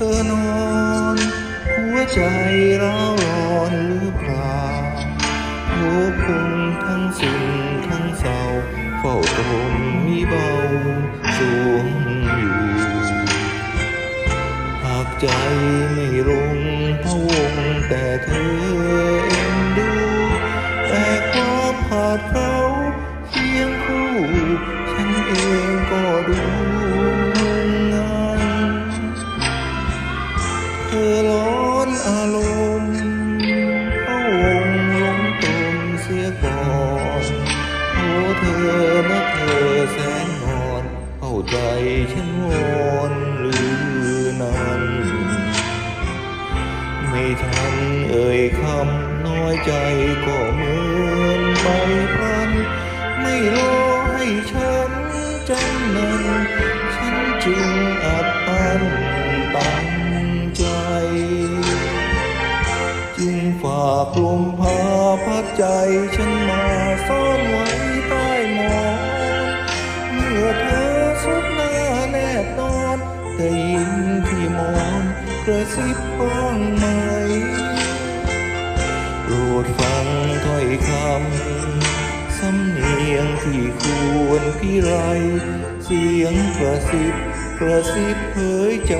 ธอนอน หัวใจร้าวรอนหรือเปล่าโหพุงทั้งสุนทั้งเศร้าเฝ้าตรมมีเบาสวงอยู่ หากใจไม่ลง ใจฉันวอนหรือนั้นไม่ทันเอ่ยคำน้อยใจก็เหมือนใบพัน ไม่รอให้ฉันจำนั้น ฉันจึงอัดอั้นตั้งใจ จึงฝากลมพาพัดใจ กระซิบบ้างไหมโปรดฟังถ้อยคำสำเนียงที่ควรพี่ไร เสียงกระซิบกระซิบเผยใจ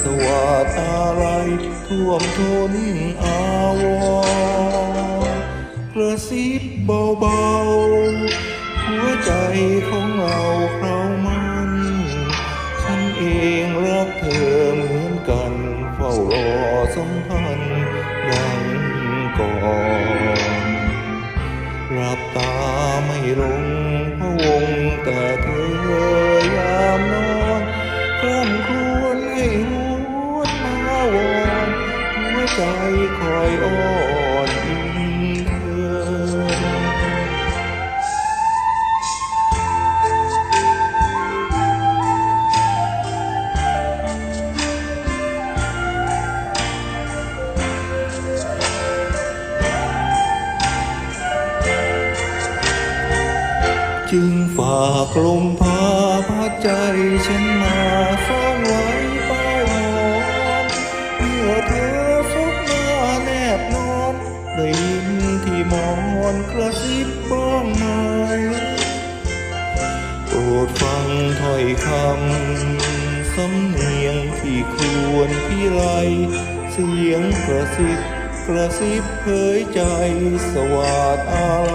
สวาดอะไรท่วมท้นอาวรกระซิบเบาๆ หัวใจของเราเรา สัมพันธ์ดังก่อนรับตาไม่ลงพะวงแต่เธอยามนอนคร่ำครวญให้หวนมาวอนหัวใจคอยอ้อน จึงฝากลมพาพัดใจฉันมาซ่อนไว้ใต้หมอนเมื่อเธอซุกหน้าแนบนอนได้ยินที่หมอนกระซิบบ้างไหมโปรดฟังถ้อยคำสำเนียงที่ควรพี่ไรเสียงกระซิบกระซิบเผยใจสวาดอะไร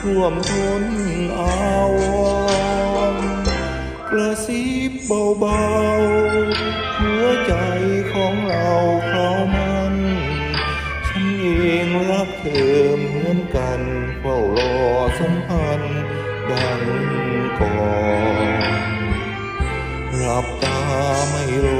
ท่วมท้นอา เบาๆ หัวใจของเราเขามัน ฉันเองรักเธอเหมือนกันเฝ้ารอสัมพันธ์ดังก่อนหลับตาไม่ลง